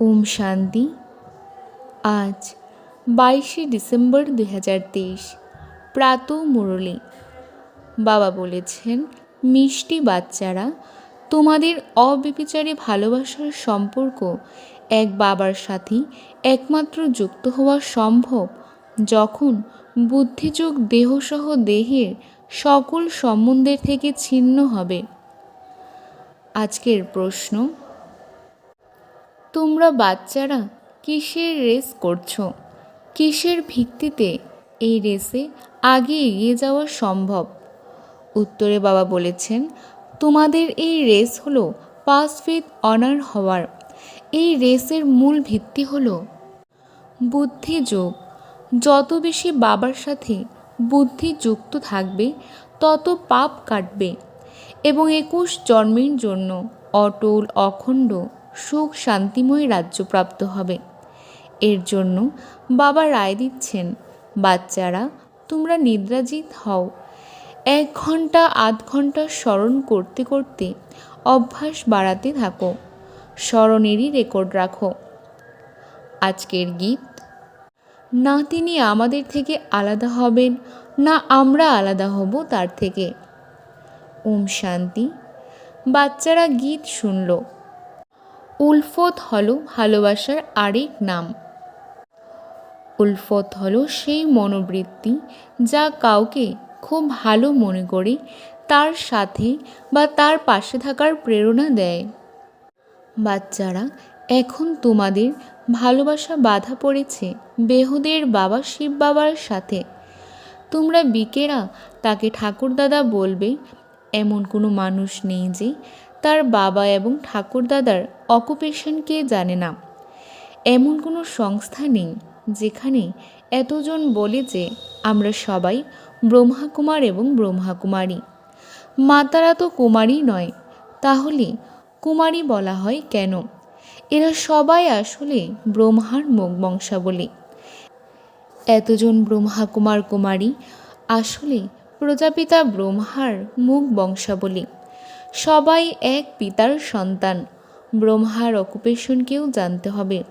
ওম শান্তি। আজ বাইশে ডিসেম্বর দুই হাজার তেইশ, প্রাত মুরলী। বাবা বলেছেন, মিষ্টি বাচ্চারা, তোমাদের অবিবিচারে ভালোবাসার সম্পর্ক এক বাবার সাথে একমাত্র যুক্ত হওয়া সম্ভব যখন বুদ্ধিযোগ দেহসহ দেহের সকল সম্বন্ধের থেকে ছিন্ন হবে? আজকের প্রশ্ন তোমরা বাচ্চারা কিসের রেস করছ? কিসের ভিত্তিতে এই রেসে আগে এগিয়ে যাওয়া সম্ভব? উত্তরে বাবা বলেছেন, তোমাদের এই রেস হলো পাস উইথ অনার হওয়ার। এই রেসের মূল ভিত্তি হলো বুদ্ধি যোগ। যত বেশি বাবার সাথে বুদ্ধি যুক্ত থাকবে, তত পাপ কাটবে। এবং একুশ জন্মের জন্য অটল, অখণ্ড সুখ শান্তিময় রাজ্য প্রাপ্ত হবে। এর জন্য বাবা রায় দিচ্ছেন, বাচ্চারা, তোমরা নিদ্রাজিত হও। এক ঘণ্টা আধ ঘণ্টা স্মরণ করতে করতে অভ্যাস বাড়াতে থাকো। স্মরণেরই রেকর্ড রাখো। আজকের গীত, না তিনি আমাদের থেকে আলাদা হবেন, না আমরা আলাদা হব তার থেকে। ওম শান্তি। বাচ্চারা গীত শুনল। উলফত হলো ভালোবাসার আরেক নাম। উলফত হলো সেই মনোবৃত্তি যা কাউকে খুব ভালো মনে করে, তার সাথে বা তার পাশে থাকার প্রেরণা দেয়। বাচ্চারা, এখন তোমাদের ভালোবাসা বাধা পড়েছে, বেহুদের বাবা, শিব বাবার সাথে। তোমরা বিকেরা তাকে ঠাকুরদাদা বলবে, এমন কোনো মানুষ নেই যে তার বাবা এবং ঠাকুরদাদার অকুপেশনকে জানে না। এমন কোনো সংস্থা নেই যেখানে এতজন বলে যে আমরা সবাই ব্রহ্মাকুমার এবং ব্রহ্মাকুমারী। মাতারা তো কুমারী নয়, তাহলে কুমারী বলা হয় কেন? এরা সবাই আসলে ব্রহ্মার মুখ বংশাবলী এতজন ব্রহ্মা কুমার কুমারী আসলে প্রজাপিতা ব্রহ্মার মুখ বংশাবলী সবাই এক পিতার সন্তান। ব্রহ্মার অকুপেশনকেও জানতে হবে।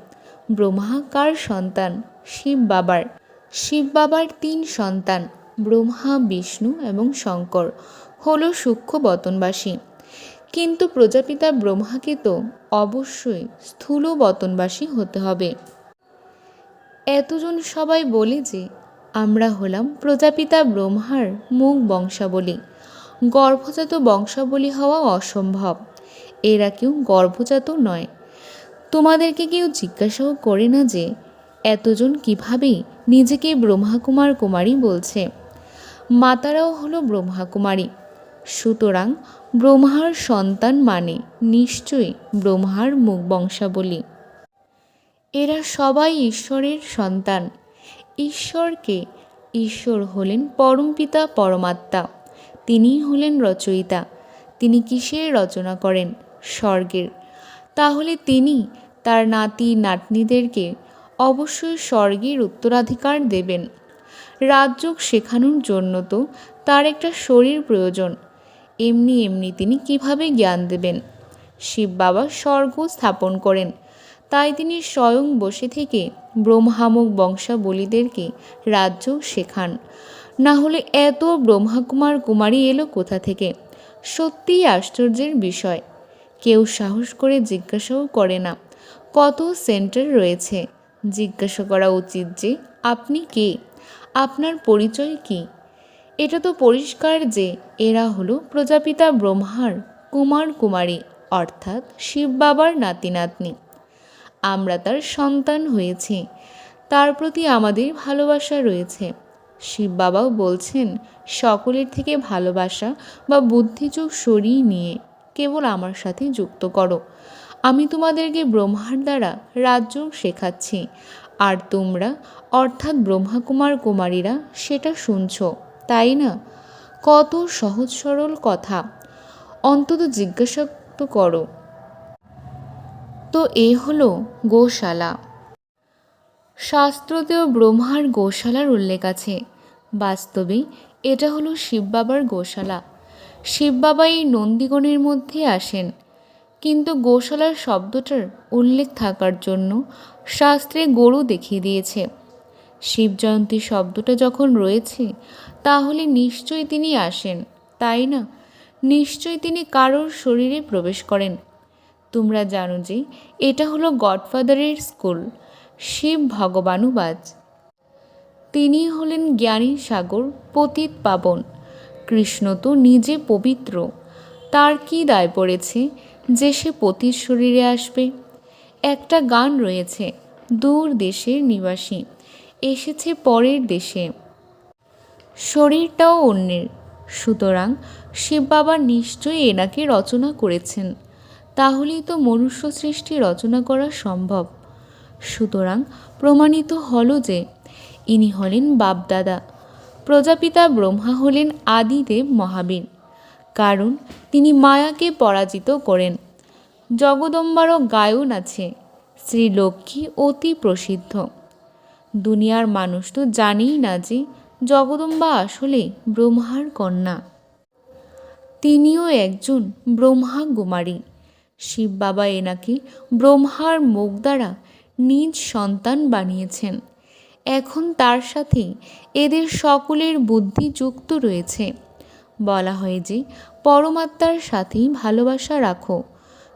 ব্রহ্মা কার সন্তান? শিব বাবার। শিব বাবার তিন সন্তান, ব্রহ্মা, বিষ্ণু এবং শঙ্কর, হল সূক্ষ্ম বতনবাসী। কিন্তু প্রজাপিতা ব্রহ্মাকে তো অবশ্যই স্থূল বতনবাসী হতে হবে। এতজন সবাই বলে যে, আমরা হলাম প্রজাপিতা ব্রহ্মার মুখ বংশাবলী। গর্ভজাত বংশাবলী হওয়া অসম্ভব। এরা কেউ গর্ভজাত নয়। তোমাদেরকে কেউ জিজ্ঞাসাও করে না যে, এতজন কীভাবে নিজেকে ব্রহ্মাকুমার কুমারী বলছে? মাতারাও হলো ব্রহ্মাকুমারী। সুতরাং ব্রহ্মার সন্তান মানে নিশ্চয়ই ব্রহ্মার মুখ বংশাবলী। এরা সবাই ঈশ্বরের সন্তান। ঈশ্বরকে ঈশ্বর হলেন পরমপিতা, পরমাত্মা। তিনিই হলেন রচয়িতা। তিনি কিসের রচনা করেন? স্বর্গের। তাহলে তিনি তার নাতি নাতনিদেরকে অবশ্যই স্বর্গের উত্তরাধিকার দেবেন। রাজযোগ শেখানোর জন্য তো তার একটা শরীর প্রয়োজন। এমনি এমনি তিনি কীভাবে জ্ঞান দেবেন? শিব বাবা স্বর্গ স্থাপন করেন। তাই তিনি স্বয়ং বসে থেকে ব্রহ্মামুখ বংশাবলীদেরকে রাজ্য শেখান। না হলে এত ব্রহ্মাকুমার কুমারী এলো কোথা থেকে? সত্যিই আশ্চর্যের বিষয়। কেউ সাহস করে জিজ্ঞাসাও করে না। কত সেন্টার রয়েছে? জিজ্ঞাসা করা উচিত যে, আপনি কে? আপনার পরিচয় কি? এটা তো পরিষ্কার যে, এরা হলো প্রজাপিতা ব্রহ্মার কুমার কুমারী, অর্থাৎ শিব বাবার নাতি নাতনি। আমরা তার সন্তান হয়েছি। তার প্রতি আমাদের ভালোবাসা রয়েছে। শিব বাবাও বলছেন, সকলের থেকে ভালোবাসা বা বুদ্ধিযোগ সরিয়ে নিয়ে কেবল আমার সাথে যুক্ত করো। আমি তোমাদেরকে ব্রহ্মার দ্বারা রাজযোগ শেখাচ্ছি। আর তোমরা, অর্থাৎ ব্রহ্মাকুমার কুমারীরা, সেটা শুনছ, তাই না? কত সহজ সরল কথা। অন্তত জিজ্ঞাসা তো করো। তো এ হলো গোশালা। শাস্ত্রতেও ব্রহ্মার গোশালার উল্লেখ আছে। বাস্তবে এটা হলো শিব বাবার গোশালা। শিব বাবা এই নন্দীগণের মধ্যে আসেন। কিন্তু গোশালার শব্দটার উল্লেখ থাকার জন্য শাস্ত্রে গরু দেখিয়ে দিয়েছে। শিবজয়ন্তী শব্দটা যখন রয়েছে, তাহলে নিশ্চয়ই তিনি আসেন। তাই না? নিশ্চয়ই তিনি কারোর শরীরে প্রবেশ করেন। তোমরা জানো যে এটা হলো গডফাদারের স্কুল। শিব ভগবানুবাজ তিনি হলেন জ্ঞানী সাগর পতিত পাবন। কৃষ্ণ তো নিজে পবিত্র। তার কি দায় পড়েছে যে সে পতির শরীরে আসবে? একটা গান রয়েছে, দূর দেশের নিবাসী। এসেছে পরের দেশে। শরীরটাও অন্যের। সুতরাং শিব বাবা নিশ্চয়ই এনাকে রচনা করেছেন। তাহলেই তো মনুষ্য সৃষ্টি রচনা করা সম্ভব। সুতরাং প্রমাণিত হল যে ইনি হলেন বাপদাদা। প্রজাপিতা ব্রহ্মা হলেন আদিদেব মহাবীর। কারণ তিনি মায়াকে পরাজিত করেন। জগদম্বারও গায়ন আছে। শ্রীলক্ষ্মী অতি প্রসিদ্ধ। দুনিয়ার মানুষ তো জানেই না যে জগদম্বা আসলে ব্রহ্মার কন্যা। তিনিও একজন ব্রহ্মা কুমারী শিব বাবা এনাকে ব্রহ্মার মুখ দ্বারা নিজ সন্তান বানিয়েছেন। এখন তার সাথে এদের সকলের বুদ্ধি যুক্ত রয়েছে। বলা হয় যে, পরমাত্মার সাথেই ভালোবাসা রাখো।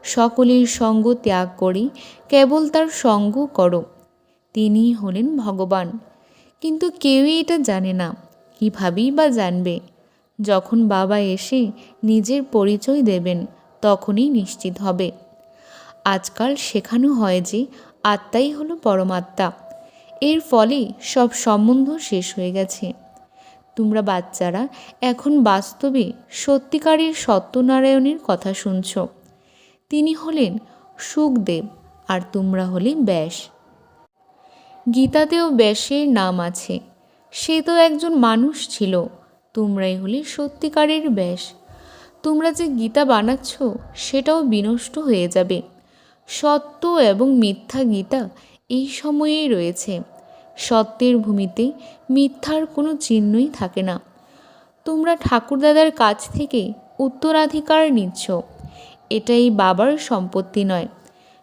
সকলের সঙ্গ ত্যাগ করে কেবল তার সঙ্গ করো। তিনিই হলেন ভগবান। কিন্তু কেউই এটা জানে না, কীভাবেই বা জানবে। যখন বাবা এসে নিজের পরিচয় দেবেন, তখনই নিশ্চিত হবে। আজকাল শেখানো হয় যে আত্মাই হলো পরমাত্মা। এর ফলে সব সম্বন্ধ শেষ হয়ে গেছে। তোমরা বাচ্চারা, এখন বাস্তবে সত্যিকারের সত্যনারায়ণের কথা শুনছ। তিনি হলেন সুখদেব আর তোমরা হলে ব্যাস। গীতাতেও ব্যাসের নাম আছে। সে তো একজন মানুষ ছিল, তোমরাই হলে সত্যিকারের ব্যাস। তোমরা যে গীতা বানাচ্ছ, সেটাও বিনষ্ট হয়ে যাবে। সত্য এবং মিথ্যা গীতা এই সময়েই রয়েছে। সত্যের ভূমিতে মিথ্যার কোনো চিহ্নই থাকে না। তোমরা ঠাকুরদাদার কাছ থেকে উত্তরাধিকার নিচ্ছ। এটাই বাবার সম্পত্তি নয়।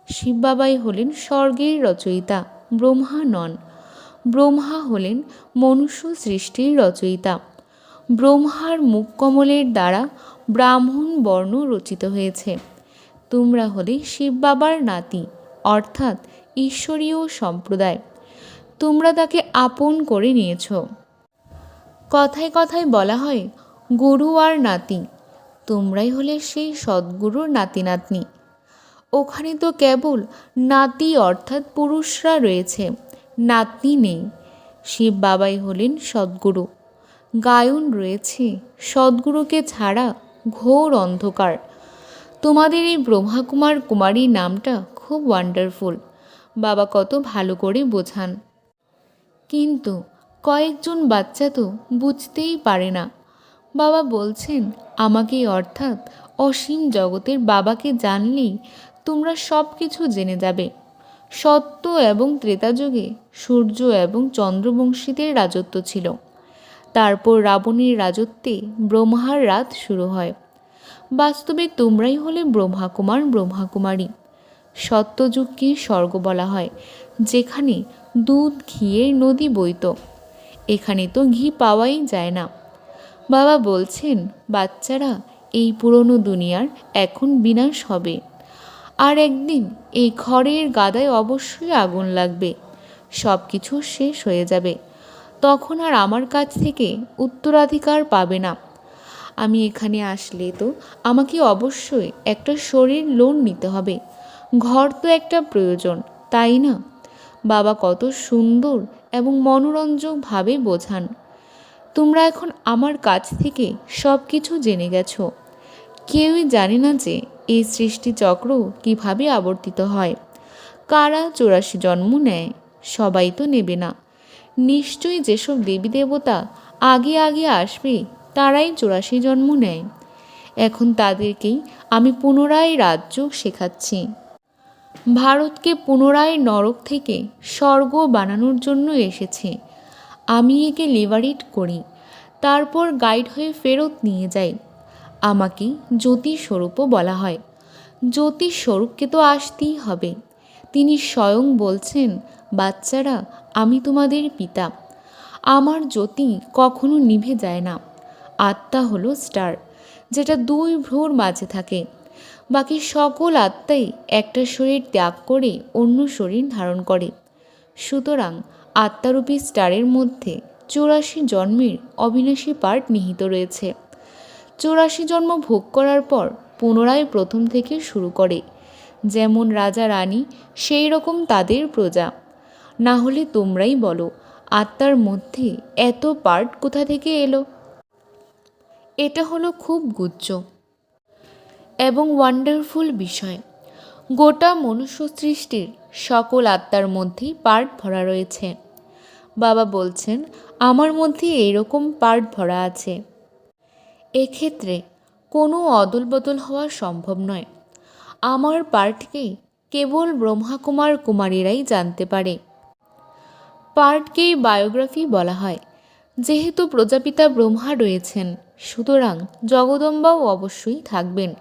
শিব বাবাই হলেন স্বর্গের রচয়িতা, ব্রহ্মা নন। ব্রহ্মা হলেন মনুষ্য সৃষ্টির রচয়িতা। ব্রহ্মার মুখকমলের দ্বারা ব্রাহ্মণ বর্ণ রচিত হয়েছে। তোমরা হলে শিব বাবার নাতি, অর্থাৎ ঈশ্বরীয় সম্প্রদায়। তোমরা তাকে আপন করে নিয়েছ। কথায় কথায় বলা হয়, গুরু আর নাতি, তোমরাই হলে সেই সদ্গুরুর নাতি নাতনি ওখানে তো কেবল নাতি অর্থাৎ পুরুষরা রয়েছে, নাতনি নেই। শিব বাবাই হলেন সদ্গুরু। গায়ন রয়েছে, সদ্গুরুকে ছাড়া ঘোর অন্ধকার। তোমাদের এই ব্রহ্মাকুমার কুমারী নামটা খুব ওয়ান্ডারফুল বাবা কত ভালো করে বোঝান। কিন্তু কয়েকজন বাচ্চা তো বুঝতেই পারে না। বাবা বলছেন, আমাকে অর্থাৎ অসীম জগতের বাবাকে জানলেই তোমরা সব কিছু জেনে যাবে। সত্য এবং ত্রেতাযুগে সূর্য এবং চন্দ্রবংশীদের রাজত্ব ছিল। তারপর রাবণের রাজত্বে ব্রহ্মার রাত শুরু হয়। বাস্তবে তোমরাই হলে ব্রহ্মাকুমার ব্রহ্মাকুমারী। সত্যযুগকে স্বর্গ বলা হয়, যেখানে দুধ ঘিয়ের নদী বইত। এখানে তো ঘি পাওয়াই যায় না। বাবা বলছেন, বাচ্চারা, এই পুরনো দুনিয়ার এখন বিনাশ হবে। আর একদিন এই খড়ের গাদায় অবশ্যই আগুন লাগবে। সব কিছু শেষ হয়ে যাবে। তখন আর আমার কাছ থেকে উত্তরাধিকার পাবে না। আমি এখানে আসলে তো আমাকে অবশ্যই একটা শরীর লোন নিতে হবে। ঘর তো একটা প্রয়োজন, তাই না? বাবা কত সুন্দর এবং মনোরঞ্জকভাবে বোঝান। তোমরা এখন আমার কাছ থেকে সব কিছু জেনে গেছো। কেউই জানে না যে এই সৃষ্টিচক্র কীভাবে আবর্তিত হয়। কারা চৌরাশি জন্ম নেয়, সবাই তো নেবে না। নিশ্চয়ই যেসব দেবী দেবতা আগে আগে আসবে তারাই চৌরাশি জন্ম নেয়। এখন তাদেরকেই আমি পুনরায় রাজ্য শেখাচ্ছি। ভারতকে পুনরায় নরক থেকে স্বর্গ বানানোর জন্য এসেছে। আমি একে লিভারেট করি, তারপর গাইড হয়ে ফেরত নিয়ে যাই। আমাকে জ্যোতি স্বরূপও বলা হয়। জ্যোতিষ স্বরূপকে তো আসতেই হবে। তিনি স্বয়ং বলছেন, বাচ্চারা, আমি তোমাদের পিতা। আমার জ্যোতি কখনো নিভে যায় না। আত্মা হলো স্টার, যেটা দুই ভ্রুর মাঝে থাকে। বাকি সকল আত্মাই একটা শরীর ত্যাগ করে অন্য শরীর ধারণ করে। সুতরাং আত্মারূপী স্টারের মধ্যে চৌরাশি জন্মের অবিনাশী পার্ট নিহিত রয়েছে। চৌরাশি জন্ম ভোগ করার পর পুনরায় প্রথম থেকে শুরু করে। যেমন রাজা রানী, সেই রকম তাদের প্রজা। না হলে তোমরাই বলো, আত্মার মধ্যে এত পার্ট কোথা থেকে এলো? এটা হলো খুব গুজ্জ এবং ওয়ান্ডারফুল বিষয়। গোটা মনুষ্য সৃষ্টির সকল আত্মার মধ্যেই পার্ট ভরা রয়েছে। বাবা বলছেন, আমার মধ্যে এইরকম পার্ট ভরা আছে। এক্ষেত্রে কোনো অদল বদল হওয়া সম্ভব নয়। আমার পার্টকে কেবল ব্রহ্মাকুমার কুমারীরাই জানতে পারে। পার্টকেই বায়োগ্রাফি বলা হয়। যেহেতু প্রজাপিতা ব্রহ্মা রয়েছেন। সুতরাং জগদম্বাও অবশ্যই থাকবেন।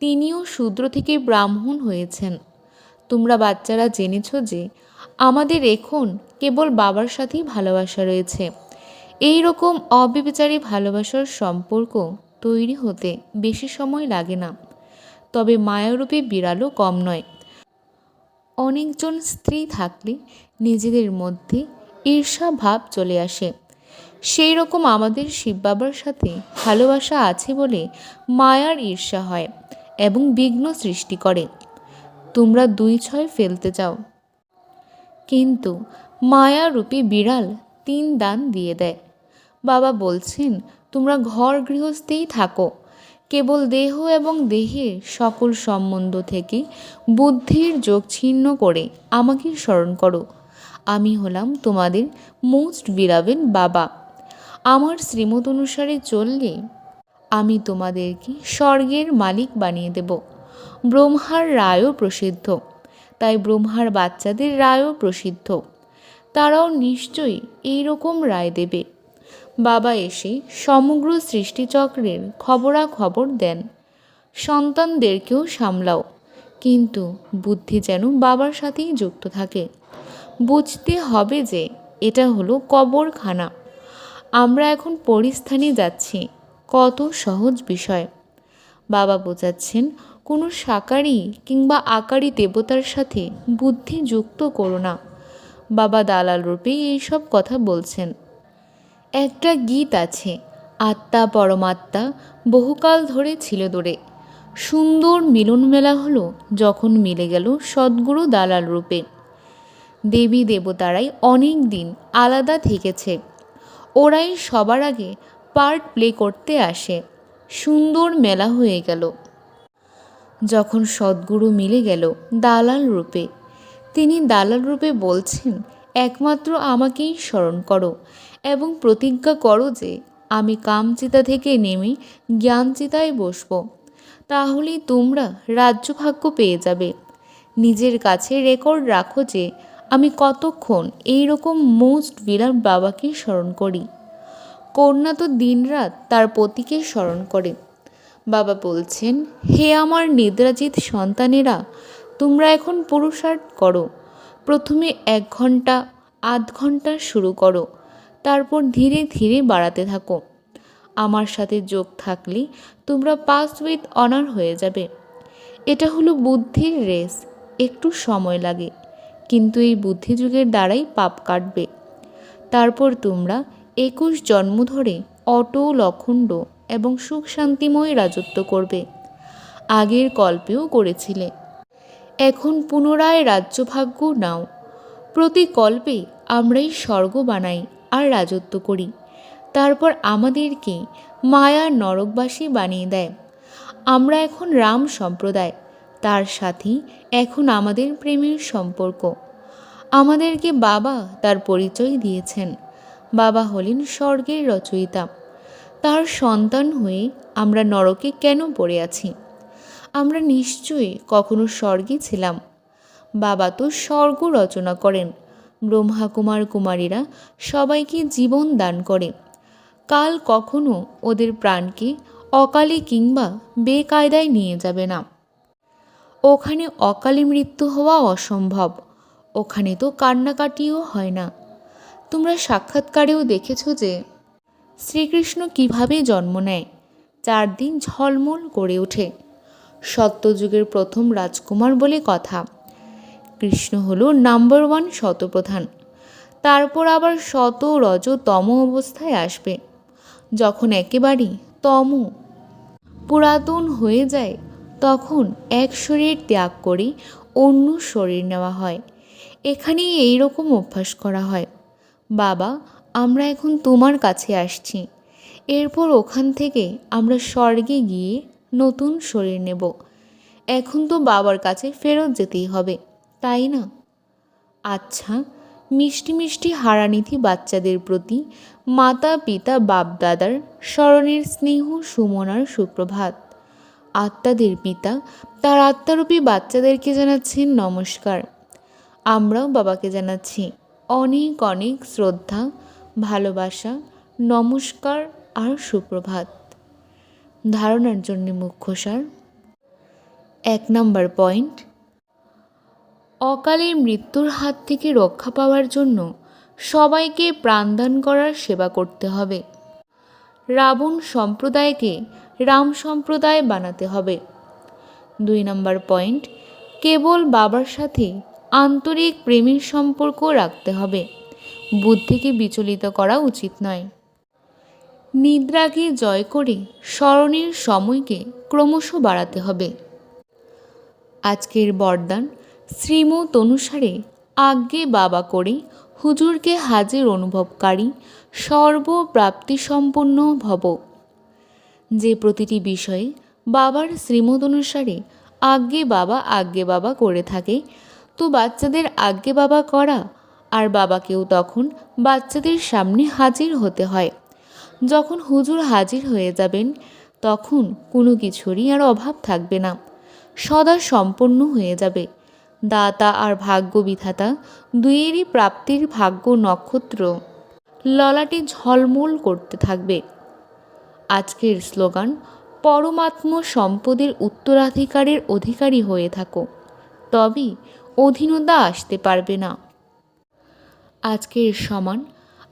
তিনিও শূদ্র থেকে ব্রাহ্মণ হয়েছেন। তোমরা বাচ্চারা জেনেছ যে আমাদের এখন কেবল বাবার সাথেই ভালোবাসা রয়েছে। এই রকম অবিবেচারী ভালোবাসার সম্পর্ক তৈরি হতে বেশি সময় লাগে না। তবে মায়ারূপী বিড়ালও কম নয়। অনেকজন স্ত্রী থাকলে নিজেদের মধ্যে ঈর্ষা ভাব চলে আসে। সেই রকম আমাদের শিব বাবার সাথে ভালোবাসা আছে বলে মায়ার ঈর্ষা হয় এবং বিঘ্ন সৃষ্টি করে। তোমরা দুই ছয় ফেলতে চাও। কিন্তু মায়ারূপী বিড়াল তিন দান দিয়ে দেয়। বাবা বলছেন, তোমরা ঘর গৃহস্থেই থাকো। কেবল দেহ এবং দেহের সকল সম্বন্ধ থেকে বুদ্ধির যোগ ছিন্ন করে আমাকে স্মরণ করো। আমি হলাম তোমাদের মোস্ট বিরাবেন বাবা। আমার শ্রীমত অনুসারে চললে আমি তোমাদেরকে স্বর্গের মালিক বানিয়ে দেব। ব্রহ্মার রায়ও প্রসিদ্ধ, তাই ব্রহ্মার বাচ্চাদের রায়ও প্রসিদ্ধ। তারাও নিশ্চয়ই এই রকম রায় দেবে। বাবা এসে সমগ্র সৃষ্টিচক্রের খবরাখবর দেন। সন্তানদেরকেও সামলাও, কিন্তু বুদ্ধি যেন বাবার সাথেই যুক্ত থাকে। বুঝতে হবে যে এটা হলো কবরখানা। আমরা এখন পরিস্থানে যাচ্ছি। কত সহজ বিষয়। বাবা বোঝাচ্ছেন, কোনো সাকারি কিংবা আকারি দেবতার সাথে বুদ্ধি যুক্ত করো না। বাবা দালাল রূপেই এইসব কথা বলছেন। একটা গীত আছে, আত্মা পরমাত্মা বহুকাল ধরে ছিল দূরে। সুন্দর মিলন মেলা হলো যখন মিলে গেল সদ্গুরু দালাল রূপে। দেবী দেবতারাই অনেক দিন আলাদা থেকেছে। ওরাই সবার আগে পার্ট প্লে করতে আসে। সুন্দর মেলা হয়ে গেল। যখন সদ্গুরু মিলে গেল দালাল রূপে, তিনি দালাল রূপে বলছেন, একমাত্র আমাকেই স্মরণ করো এবং প্রতিজ্ঞা করো যে আমি কামচিতা থেকে নেমে জ্ঞানচিতায় বসব। তাহলেই তোমরা রাজ্যভাগ্য পেয়ে যাবে। নিজের কাছে রেকর্ড রাখো যে আমি কতক্ষণ এই রকম মোস্ট বিরাট বাবাকে স্মরণ করি। কন্যা তো দিনরাত তার পতিকে স্মরণ করে। বাবা বলছেন, হে আমার নিদ্রাজিত সন্তানেরা, তোমরা এখন পুরুষার্থ করো। প্রথমে এক ঘণ্টা, আধ ঘণ্টা শুরু করো। তারপর ধীরে ধীরে বাড়াতে থাকো। আমার সাথে যোগ থাকলে তোমরা পাস উইথ অনার হয়ে যাবে। এটা হলো বুদ্ধির রেস একটু সময় লাগে। কিন্তু এই বুদ্ধিযুগের দ্বারাই পাপ কাটবে। তারপর তোমরা একুশ জন্ম ধরে অটল, অখণ্ড এবং সুখ শান্তিময় রাজত্ব করবে। আগের কল্পেও করেছিলে। এখন পুনরায় রাজ্যভাগ্য নাও। প্রতি কল্পে আমরাই স্বর্গ বানাই আর রাজত্ব করি। তারপর আমাদেরকে মায়ার নরকবাসী বানিয়ে দেয়। আমরা এখন রাম সম্প্রদায়। তার সাথেই এখন আমাদের প্রেমের সম্পর্ক। আমাদেরকে বাবা তার পরিচয় দিয়েছেন। বাবা হলেন স্বর্গের রচয়িতা। তার সন্তান হয়ে আমরা নরকে কেন পড়ে আছি? আমরা নিশ্চয়ই কখনো স্বর্গে ছিলাম। বাবা তো স্বর্গ রচনা করেন। ব্রহ্মা কুমার কুমারীরা সবাইকে জীবন দান করে। কাল কখনো ওদের প্রাণকে অকালে কিংবা বেকায়দায় নিয়ে যাবে না। ওখানে অকালে মৃত্যু হওয়া অসম্ভব। ওখানে তো কান্নাকাটিও হয় না। তোমরা সাক্ষাৎকারেও দেখেছ যে শ্রীকৃষ্ণ কীভাবে জন্ম নেয়। চার দিন ঝলমল করে ওঠে। সত্যযুগের প্রথম রাজকুমার বলে কথা। কৃষ্ণ হল নাম্বার ওয়ান শতপ্রধান। তারপর আবার শত রজ তম অবস্থায় আসবে। যখন একেবারেই তম পুরাতন হয়ে যায় তখন এক শরীর ত্যাগ করে, অন্য শরীর নেওয়া হয়। এখানেই এই রকম অভ্যাস করা হয়। বাবা, আমরা এখন তোমার কাছে আসছি। এরপর ওখান থেকে আমরা স্বর্গে গিয়ে নতুন শরীর নেব। এখন তো বাবার কাছে ফেরত যেতেই হবে, তাই না? আচ্ছা মিষ্টি মিষ্টি হারানিধি বাচ্চাদের প্রতি মাতা পিতা বাপদাদার স্মরণের স্নেহ, সুমনার সুপ্রভাত। আত্মাদের পিতা, তার আত্মারূপী বাচ্চাদেরকে জানাচ্ছেন নমস্কার। আমরাও বাবাকে জানাচ্ছি অনেক অনেক শ্রদ্ধা, ভালোবাসা, নমস্কার আর সুপ্রভাত। ধারণার জন্য মুখ্য সার। এক নম্বর পয়েন্ট অকালে মৃত্যুর হাত থেকে রক্ষা পাওয়ার জন্য সবাইকে প্রাণদান করার সেবা করতে হবে। রাবণ সম্প্রদায়কে রাম সম্প্রদায় বানাতে হবে। দুই নম্বর পয়েন্ট, কেবল বাবার সাথে আন্তরিক প্রেমের সম্পর্ক রাখতে হবে। বুদ্ধিকে বিচলিত করা উচিত নয়। নিদ্রাকে জয় করে স্মরণের সময়কে ক্রমশ বাড়াতে হবে। আজকের বরদান শ্রীমত অনুসারে আজ্ঞে বাবা করে হুজুরকে হাজির অনুভবকারী সর্বপ্রাপ্তিসম্পন্ন ভব। যে প্রতিটি বিষয়ে বাবার শ্রীমত অনুসারে আজ্ঞে বাবা আজ্ঞে বাবা করে থাকে, তো বাচ্চাদের আজ্ঞে বাবা করা আর বাবাকেও তখন বাচ্চাদের সামনে হাজির হতে হয়। যখন হুজুর হাজির হয়ে যাবেন, তখন কোনো কিছুরই আর অভাব থাকবে না। সদা সম্পন্ন হয়ে যাবে। দাতা আর ভাগ্য বিধাতা দুইয়েরই প্রাপ্তির ভাগ্য নক্ষত্র। ললাটে ঝলমল করতে থাকবে। আজকের স্লোগান, পরমাত্ম সম্পদের উত্তরাধিকারের অধিকারী হয়ে থাকো। তবেই অধীনতা আসতে পারবে না। আজকের সমান,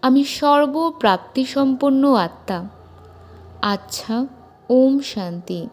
আমি সর্বপ্রাপ্তিসম্পন্ন আত্মা। আচ্ছা ওম শান্তি।